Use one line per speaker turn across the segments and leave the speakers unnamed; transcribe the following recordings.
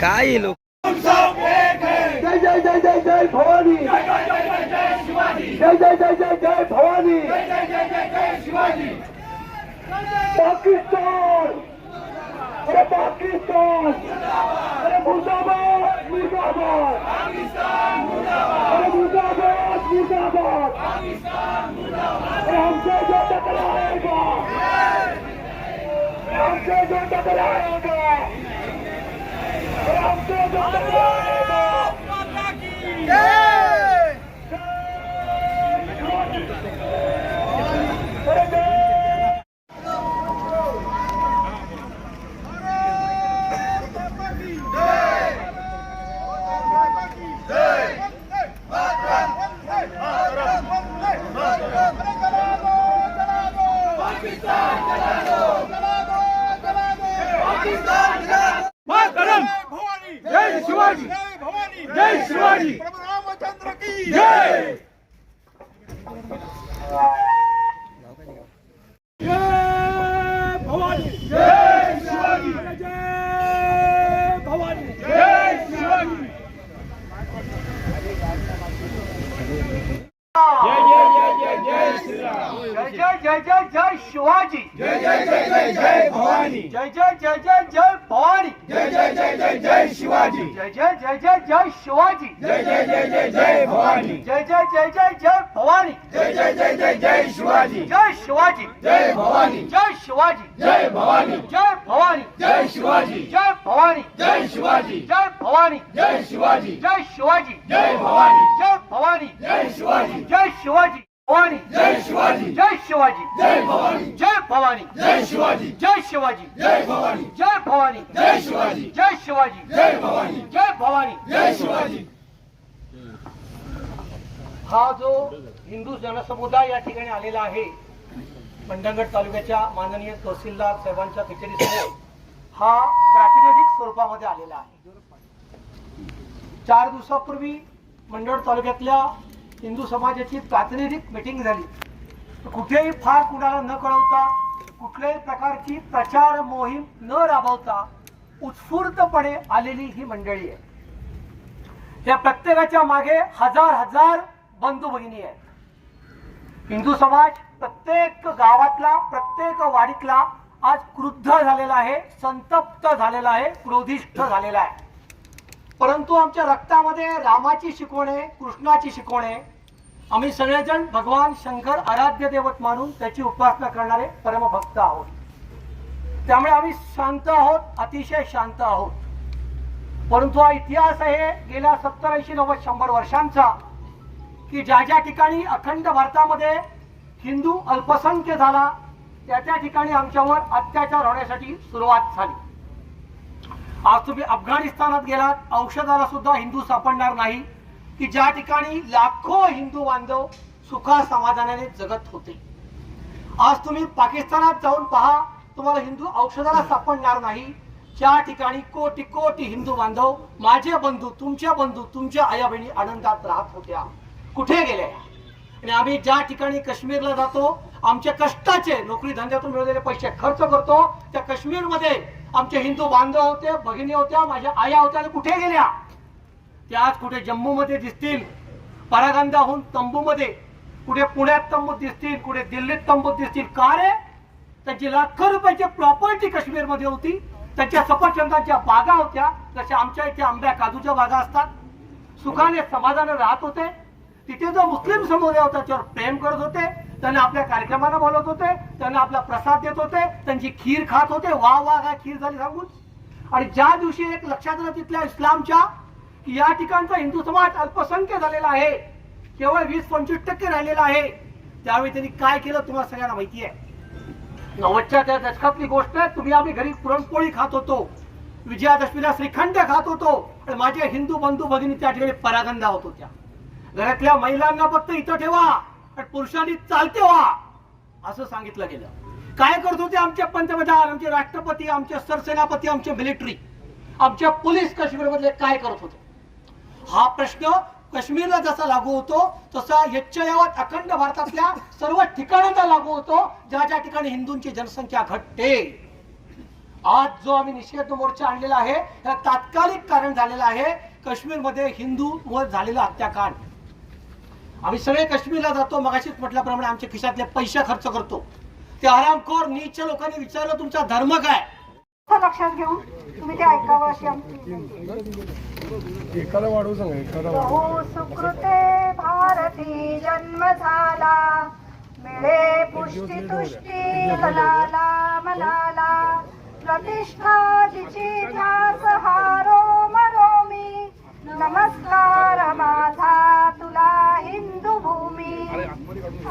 काय लोक
जय जय जय जय जय भवानी जय जय जय जय जय शिवाजी जय जय जय जय जय भवानी जय जय जय जय जय शिवाजी पाकिस्तान अरे पाकिस्तान अरे मुर्दाबाद मुर्दाबाद अरे मुर्दाबाद मुर्दाबाद अरे हमसे जो टकराएगा अरे हमसे जो टकराएगा अरे हमसे जो टकराएगा
जय शिवाजी जय भवानी जय शिवाजी प्रभू रामचंद्र की जय जय भवानी जय शिवाजी जय भवानी जय शिवाजी जय जय जय जय जय श्री राम
जय जय जय जय जय शिवाजी
जय जय जय जय जय भवानी
जय जय जय जय जय भवानी
जय जय जय जय जय शिवाजी
जय जय जय जय जय शिवाजी
जय जय जय जय जय भवानी
जय जय जय जय जय भवानी
जय जय जय जय जय शिवाजी
जय शिवाजी
जय भवानी
जय शिवाजी
जय भवानी
जय भवानी
जय शिवाजी
जय भवानी
जय शिवाजी
जय भवानी
जय शिवाजी
जय शिवाजी
जय भवानी
जय भवानी
जय शिवाजी
जय शिवाजी भवानी।
जय शिवाजी।
जय शिवाजी।
जय भवानी।
जय भवानी।
जय शिवाजी।
जय शिवाजी।
जय भवानी।
जय भवानी।
जय शिवाजी।
जय शिवाजी।
जय भवानी।
जय भवानी।
जय शिवाजी।
हा जो हिंदू जनसमुदाय या ठिकाणी आलेला आहे मंडणगड तालुक्याच्या माननीय तहसीलदार साहेबांच्या कचेरीसमोर हा प्रातिनिधिक स्वरूपामध्ये आलेला आहे. चार दिवसापूर्वी मंडळ तालुक्यातल्या हिंदू समाजाची प्रातिनिधिक मिटिंग झाली. कुठेही फार कुणाला न कळवता कुठल्याही प्रकारची प्रचार मोहीम न राबवता उत्स्फूर्तपणे आलेली ही मंडळी आहे. या प्रत्येकाच्या मागे हजार हजार बंधू भगिनी आहेत. हिंदू समाज प्रत्येक गावातला प्रत्येक वाडीतला आज क्रुद्ध झालेला आहे संतप्त झालेला आहे क्रोधिष्ठ झालेला आहे. परंतु आमच्या रक्तामध्ये रामाची शिकवणे कृष्णाची शिकवण आहे आम्ही सगळेजण भगवान शंकर आराध्य देवत मानून त्याची उपासना करणारे परमभक्त आहोत. त्यामुळे आम्ही शांत आहोत अतिशय शांत आहोत. परंतु हा इतिहास आहे गेल्या सत्तर ऐंशी नव्वद शंभर वर्षांचा की ज्या ज्या ठिकाणी अखंड भारतामध्ये हिंदू अल्पसंख्य झाला त्या त्या ठिकाणी आमच्यावर अत्याचार होण्यासाठी सुरुवात झाली. आज तुम्ही अफगाणिस्तानात गेलात औषधाला सुद्धा हिंदू सापडणार नाही. की ज्या ठिकाणी लाखो हिंदू बांधव सुखा समाधानाने जगत होते. आज तुम्ही पाकिस्तानात जाऊन पहा तुम्हाला हिंदू औषधाला सापडणार नाही. ज्या ठिकाणी कोटी कोटी हिंदू बांधव माझे बंधू तुमच्या बंधू तुमच्या आया बहिणी आनंदात राहत होत्या. कुठे गेल्या? आणि आम्ही ज्या ठिकाणी काश्मीरला जातो आमच्या कष्टाचे नोकरी धंद्यातून मिळवलेले पैसे खर्च करतो त्या काश्मीरमध्ये आमचे हिंदू बांधव होते भगिनी होत्या माझ्या आया होत्या कुठे गेल्या? त्या आज कुठे जम्मूमध्ये दिसतील परागंदाहून तंबूमध्ये कुठे पुण्यात तंबू दिसतील कुठे दिल्लीत तंबू दिसतील का रे? त्यांची लाखो रुपयाची प्रॉपर्टी काश्मीरमध्ये होती. त्यांच्या सफरचंदाच्या बागा होत्या. जशा आमच्या इथे आंब्या काजूच्या बागा असतात. सुखाने समाधाने राहत होते. तिथे जो मुस्लिम समुदाय होता त्याच्यावर प्रेम करत होते. त्यांना आपल्या कार्यक्रमाला बोलत होते. त्यांना आपला प्रसाद देत होते. त्यांची खीर खात होते. वा वा काय खीर झाली सांगून. आणि ज्या दिवशी एक लक्षात आलं तिथल्या इस्लामच्या की या ठिकाणचा हिंदू समाज अल्पसंख्य झालेला आहे. केवळ वीस पंचवीस टक्के राहिलेला आहे. त्यावेळी त्यांनी काय केलं तुम्हाला सगळ्यांना माहिती आहे. नव्वदच्या त्या दशकातली गोष्ट आहे. तुम्ही आम्ही घरी पुरणपोळी खात होतो. विजयादशमीला श्रीखंड खात होतो. आणि माझे हिंदू बंधू भगिनी त्या ठिकाणी परागंदा होत होत्या. घरातल्या महिलांना फक्त इथं ठेवा. आणि पुरुषांनी चालते व्हा. असं सांगितलं गेलं. काय करत होते आमचे पंतप्रधान आमचे राष्ट्रपती आमचे सरसेनापती आमचे मिलिटरी? आमच्या पोलीस काश्मीरमधले काय करत होते? हा प्रश्न काश्मीरला जसा लागू होतो तसा यच्चयावत अखंड भारतातल्या सर्व ठिकाणांना लागू होतो ज्या ज्या ठिकाणी हिंदूंची जनसंख्या घटते.
आज जो आम्ही निषेध मोर्चा आणलेला आहे त्याला तात्कालिक कारण झालेलं आहे काश्मीरमध्ये हिंदू वर झालेला हत्याकांड. आम्ही सगळे काश्मीरला जातो मगाशीच म्हटल्याप्रमाणे आमच्या खिशातले पैसे खर्च करतो. ते आरामखोर नीच लोकांनी विचारलं तुमचा धर्म काय?
लक्षात घेऊन तुम्ही ते ऐकावं अशी आमची
एकाला वाढवू सांगा एकाला
बहु सुकृते भारती जन्म झाला. मिळे पुष्टी तुष्टी मनाला मनाला प्रतिष्ठा जिची ध्यास हारो मरो मी. नमस्कार माझा तुला हिंदू भूमी.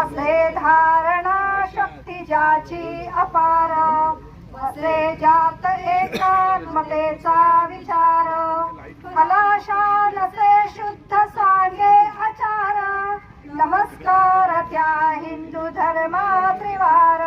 असे धारणा शक्ती ज्याची अपार. असे जात एकात्मतेचा विचार. खलाशा नसे शुद्ध सांगे आचार नमस्कार त्या हिंदू धर्मा त्रिवार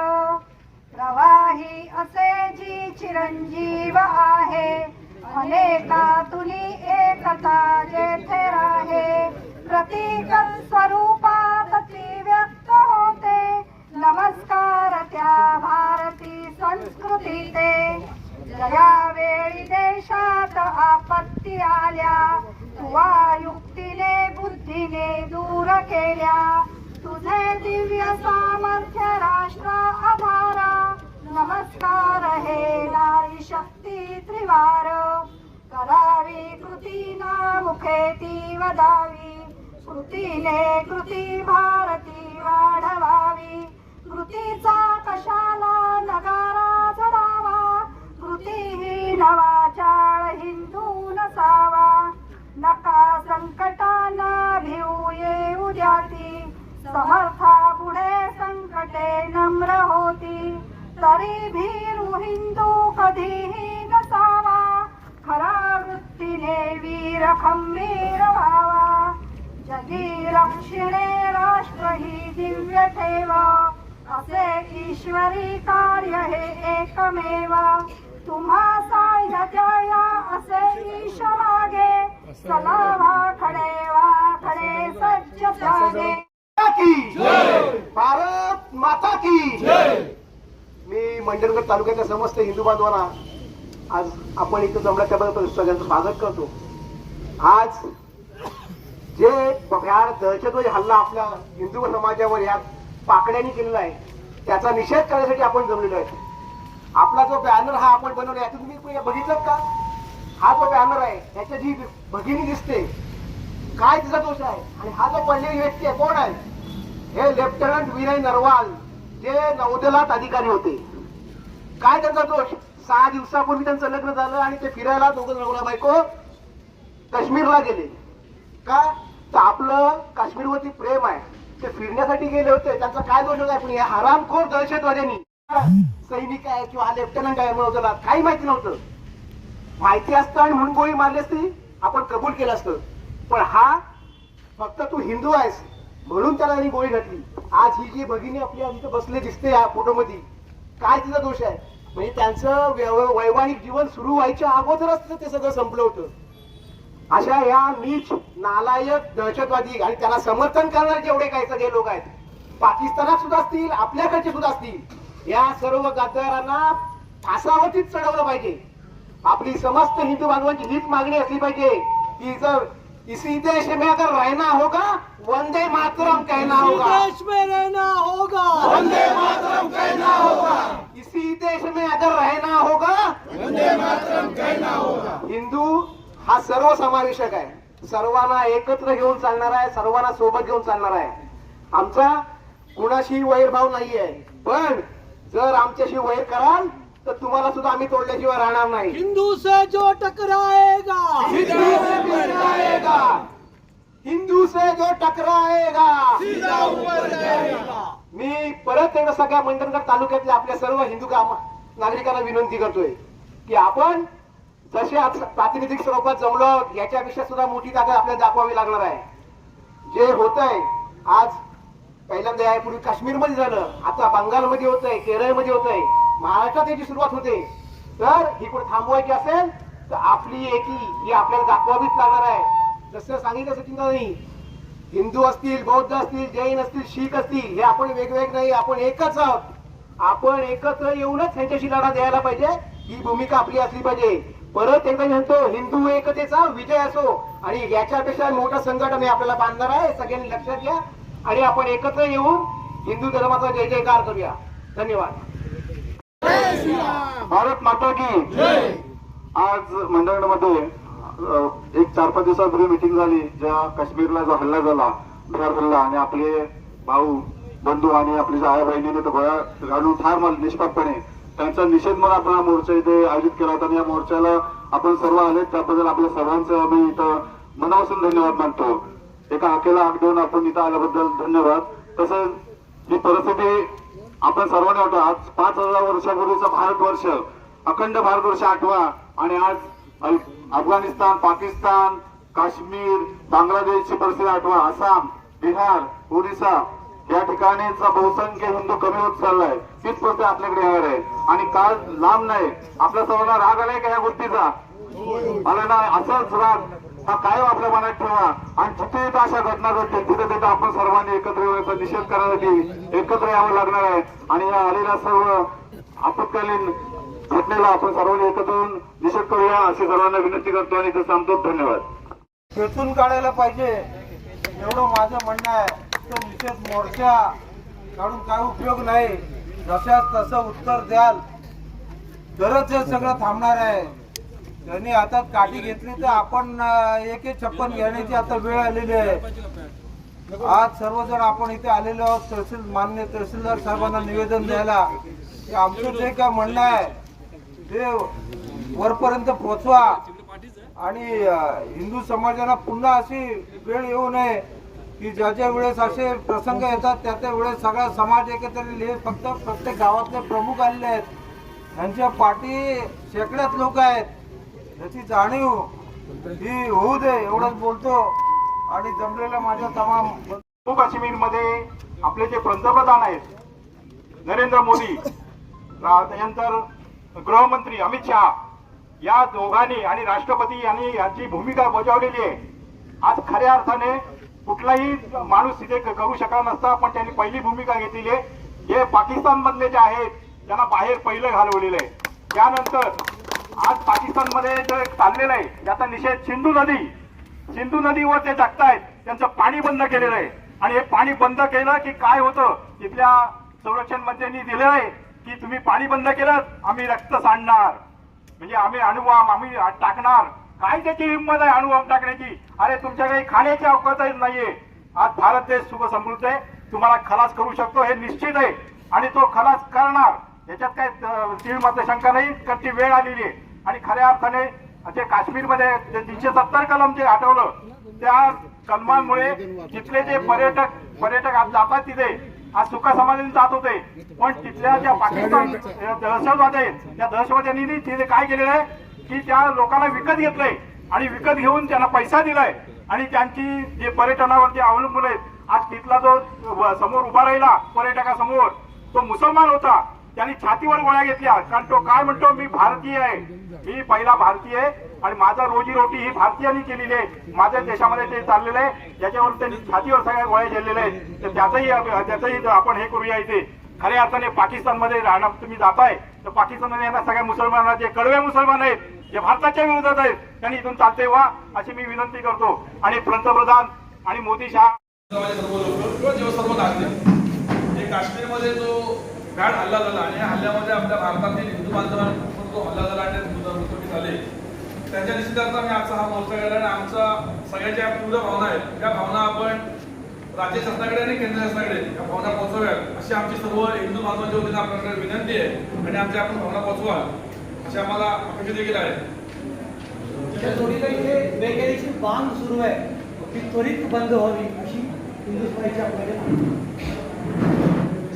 आल्या. तुवा युक्तीने बुद्धीने दूर केल्या. तुझे दिव्य सामर्थ्य राष्ट्र आधारा नमस्कार हे नारी शक्ती त्रिवार. करावी कृतीना मुखे ती वदावी. कृतीने कृती भारती वाढवावी. कृतीचा कशाला नकार नका संकटाला भिऊ येऊ द्याती समर्था पुढे संकटे नम्र होती. तरी भीरू हिंदू कधीही नसावा. खरा वृत्तीने वीर खंबीर व्हावा. जगी रक्षिणे राष्ट्र ही दिव्य ठेव. असे ईश्वरी कार्य हे एकमेव. तुम्हा साय द्याया असे ईश मागे. खडे
भारत माता की मी मंडणगड तालुक्याच्या समस्त हिंदू बांधवांना आज आपण इथं जमला त्याबद्दल सगळ्यांचं स्वागत करतो. आज जे भ्याड दहशतवादी हल्ला आपल्या हिंदू समाजावर या पाकड्यांनी केलेला आहे त्याचा निषेध करण्यासाठी आपण जमलेलो आहे. आपला जो बॅनर हा आपण बनवला याचं तुम्ही बघितलं का? हा जो बॅनर आहे त्याच्या जी भगिनी दिसते. काय तिचा दोष आहे? आणि हा जो पडलेली व्यक्ती आहे कोण आहे? हे लेफ्टनंट विनय नरवाल जे नौदलात अधिकारी होते. काय त्यांचा दोष? सहा दिवसापूर्वी त्यांचं लग्न झालं आणि ते फिरायला दोघं नवरा बायको काश्मीरला गेले. का? तर आपलं काश्मीरवरती प्रेम आहे. ते फिरण्यासाठी गेले होते. त्यांचा काय दोष होता? पण या हरामखोर दहशतवाद्यांनी सैनिक आहे किंवा लेफ्टनंट आहे नौदलात काही माहिती नव्हतं. माहिती असतं आणि म्हणून गोळी मारली असती आपण कबूल केलं असतं. पण हा फक्त तू हिंदू आहेस म्हणून त्याला त्यांनी गोळी घातली. आज ही जी भगिनी आपल्या तिथे बसले दिसते या फोटोमध्ये काय तिचा दोष आहे? म्हणजे त्यांचं वैवाहिक जीवन सुरू व्हायच्या अगोदरच ते सगळं संपलं होतं. अशा या नीच नालायक दहशतवादी आणि त्याला समर्थन करणारे जेवढे काही सगळे लोक आहेत पाकिस्तानात सुद्धा असतील आपल्याकडचे सुद्धा असतील या सर्व गद्दारांना फासावतीत चढवलं पाहिजे. आपली समस्त हिंदू बांधवांची हीच मागणी असली पाहिजे. की जर इसी देश में अगर रहना होगा वंदे मातरम कहना होगा.
देश में रहना होगा।
वंदे मातरम कहना होगा. इसी देश में अगर रहना होगा हिंदू हा सर्व समावेशक आहे. सर्वांना एकत्र घेऊन चालणार आहे सर्वांना सोबत घेऊन चालणार आहे. आमचा कुणाशी वैरभाव नाहीये. पण जर आमच्याशी वैर कराल तर तुम्हाला सुद्धा आम्ही तोडल्याशिवाय राहणार नाही.
हिंदू से जो टकराएगा.
हिंदू से टकराएगा. हिंदू से जो टकराएगा. मी परत एकदा सगळ्या मंडणगड तालुक्यातल्या आपल्या सर्व हिंदू काम नागरिकांना विनंती करतोय की आपण जसे प्रातिनिधिक स्वरूपात जमलो याच्यापेक्षा सुद्धा मोठी ताकद आपल्याला दाखवावी लागणार आहे. जे होत आहे आज पहिल्यांदा यापूर्वी काश्मीरमध्ये झालं आता बंगालमध्ये होत आहे केरळमध्ये होत आहे महाराष्ट्रात याची सुरुवात होते. तर ही कुठे थांबवायची असेल तर आपली एकी ही आपल्याला दाखवावीच लागणार आहे. जसं सांगितलं सचिन हिंदू असतील बौद्ध असतील जैन असतील शीख असतील हे आपण वेगवेगळे नाही आपण एकच आहोत. आपण एकत्र येऊनच त्यांच्याशी लढा द्यायला पाहिजे.
ही भूमिका आपली असली पाहिजे. परत एकदा म्हणतो हिंदू एकतेचा विजय असो आणि याच्यापेक्षा मोठं संकट मी आपल्याला बांधणार आहे सगळ्यांनी लक्षात घ्या. आणि आपण एकत्र येऊन हिंदू धर्माचा जय जयकार करूया. धन्यवाद.
भारत माता की. आज मंडळामध्ये एक चार पाच दिवसापूर्वी मिटिंग झाली ज्या काश्मीरला जो हल्ला झाला बिहार हल्ला आणि आपले भाऊ बंधू आणि आपली आई बहिणीने गोळ्या घालून ठार मारले निष्पापणे त्यांचा निषेध म्हणून आपण हा मोर्चा इथे आयोजित केला होता आणि या मोर्चाला आपण सर्व आले त्याबद्दल आपल्या सर्वांचं आम्ही इथं मनापासून धन्यवाद मानतो. एका हाकेला हाक देऊन आपण इथं आल्याबद्दल धन्यवाद. तसंच ही परिस्थिती आपण सर्वांनी वाटतो आज पाच हजार वर्षापूर्वीचं भारतवर्ष अखंड भारतवर्ष आठवा. आणि आज अफगाणिस्तान पाकिस्तान काश्मीर बांगलादेशची परिस्थिती आठवा. आसाम बिहार ओडिसा या ठिकाणीचा बहुसंख्य हिंदू कमी होत चाललाय. तीच परिस्थिती आपल्याकडे येणार आहे. आणि काळ लांब नाही. आपल्या सर्वांना राग आलाय का या गोष्टीचा? आला ना असाच राग. हा कायम आपल्या मनात ठेवा. आणि जिथे जिथे अशा घटना घडतील तिथे तिथे आपण सर्वांनी एकत्र येण्याचा निषेध करण्यासाठी एकत्र यावं लागणार आहे. आणि या आलेल्या सर्व आपत्कालीन घटनेला आपण सर्वांनी एकत्र येऊन निषेध करूया अशी सर्वांना विनंती करतो आणि इथे सांगतो धन्यवाद.
खेचून काढायला पाहिजे. एवढं माझं म्हणणं आहे. तो निषेध मोर्चा काढून काय उपयोग नाही. जशा तसं उत्तर द्याल. तरच हे सगळं थांबणार आहे. त्यांनी हातात काठी घेतली तर आपण एक एक छप्पन घेण्याची आता वेळ आलेली आहे. आज सर्वजण आपण इथे आलेलो आहोत. तहसील मान्य तहसीलदार साहेबांना निवेदन द्यायला. की आमचं जे काय म्हणणं आहे ते वरपर्यंत पोचवा. आणि हिंदू समाजाला पुन्हा अशी वेळ येऊ नये की ज्या ज्या वेळेस असे प्रसंग येतात त्या त्या वेळेस सगळा समाज एकत्र हे फक्त प्रत्येक गावातले प्रमुख आलेले आहेत. त्यांच्या पाठी शेकड्यात लोक आहेत. याची जाणीव ही होऊ दे एवढंच बोलतो. आणि जमलेल्या माझ्या तमाम
जम्मू काश्मीरमध्ये आपले जे पंतप्रधान आहेत नरेंद्र मोदी त्यानंतर गृहमंत्री अमित शहा या दोघांनी आणि राष्ट्रपती यांनी याची भूमिका बजावलेली आहे. आज खऱ्या अर्थाने कुठलाही माणूस तिथे करू शकला नसता पण त्यांनी पहिली भूमिका घेतलेली आहे. हे पाकिस्तान मधले जे आहेत त्यांना बाहेर पहिलं घालवलेलं आहे. त्यानंतर आज पाकिस्तानमध्ये जे चाललेलं आहे त्याचा निषेध सिंधू नदी सिंधू नदीवर ते टाकतायत त्यांचं पाणी बंद केलेलं आहे. आणि हे पाणी बंद केलं की काय होतं? तिथल्या संरक्षण मंत्र्यांनी दिलेलं आहे की तुम्ही पाणी बंद केलं आम्ही रक्त सांडणार. म्हणजे आम्ही अणुबॉम्ब आम्ही टाकणार. काय त्याची हिंमत आहे अणुबॉम्ब टाकण्याची? अरे तुमच्या काही खाण्याची अवकाशच नाहीये. आज भारत देश सुख समृद्ध आहे. तुम्हाला खलास करू शकतो हे निश्चित आहे. आणि तो खलास करणार. याच्यात काय अं, तीळ मात्र शंका नाही तर ती वेळ आलेली आहे. आणि खऱ्या अर्थाने जे काश्मीरमध्ये जे तीनशे सत्तर कलम जे हटवलं त्या कलमांमुळे तिथले जे पर्यटक पर्यटक आज जातात तिथे आज सुखा समाधानी जात होते. पण तिथल्या ज्या पाकिस्तान दहशतवाद आहेत त्या दहशतवाद्यांनी तिथे काय केलेलं आहे? की त्या लोकांना विकत घेतलंय आणि विकत घेऊन त्यांना पैसा दिलाय. आणि त्यांची जे पर्यटनावरती अवलंबून आहेत आज तिथला जो समोर उभा राहिला पर्यटकासमोर तो मुसलमान होता. त्यांनी छातीवर गोळ्या घेतल्या. कारण तो काय म्हणतो मी भारतीय आहे. मी पहिला भारतीय आहे. आणि माझा रोजीरोटी ही भारतीयांनी केलेली आहे. माझ्या देशामध्ये ते चाललेलं आहे. त्याच्यावर त्यांनी छातीवर सगळ्या गोळ्या झेललेल्या आहेत. तर त्याचंही त्याचंही आपण हे करूया इथे. खऱ्या अर्थाने पाकिस्तानमध्ये राहणार तुम्ही जाताय तर पाकिस्तानमध्ये यांना सगळ्या मुसलमानांना जे कडवे मुसलमान आहेत जे भारताच्या विरोधात आहेत त्यांनी इथून चालते व्हा अशी मी विनंती करतो. आणि पंतप्रधान आणि मोदी शहा
सर्व लोक किंवा जेव्हा सर्व नागरिक काश्मीरमध्ये जो भ्याड हल्ला झाला आणि या हल्ल्यामध्ये आपल्या भारतातील हिंदू बांधवांवर जो हल्ला झाला आणि मृत्यू झाले त्याच्या निश्चितार्थ आम्ही आजचा हा मोर्चा केला आणि आमचा सगळ्याच्या तीव्र भावना आहेत. त्या भावना आपण राज्य शासनाकडे आणि केंद्र शासनाकडे या भावना पोहोचव्यात अशी आमची सर्व हिंदू बांधवांच्या वतीने आपल्याकडे विनंती आहे आणि आमच्या आपण भावना पोहोचवा अशी आम्हाला अपेक्षा देखील आहे.
जोडीला इथे बेकायदेशीर बांध सुरू आहे. ती त्वरित बंद व्हावी अशी हिंदू आपल्याकडे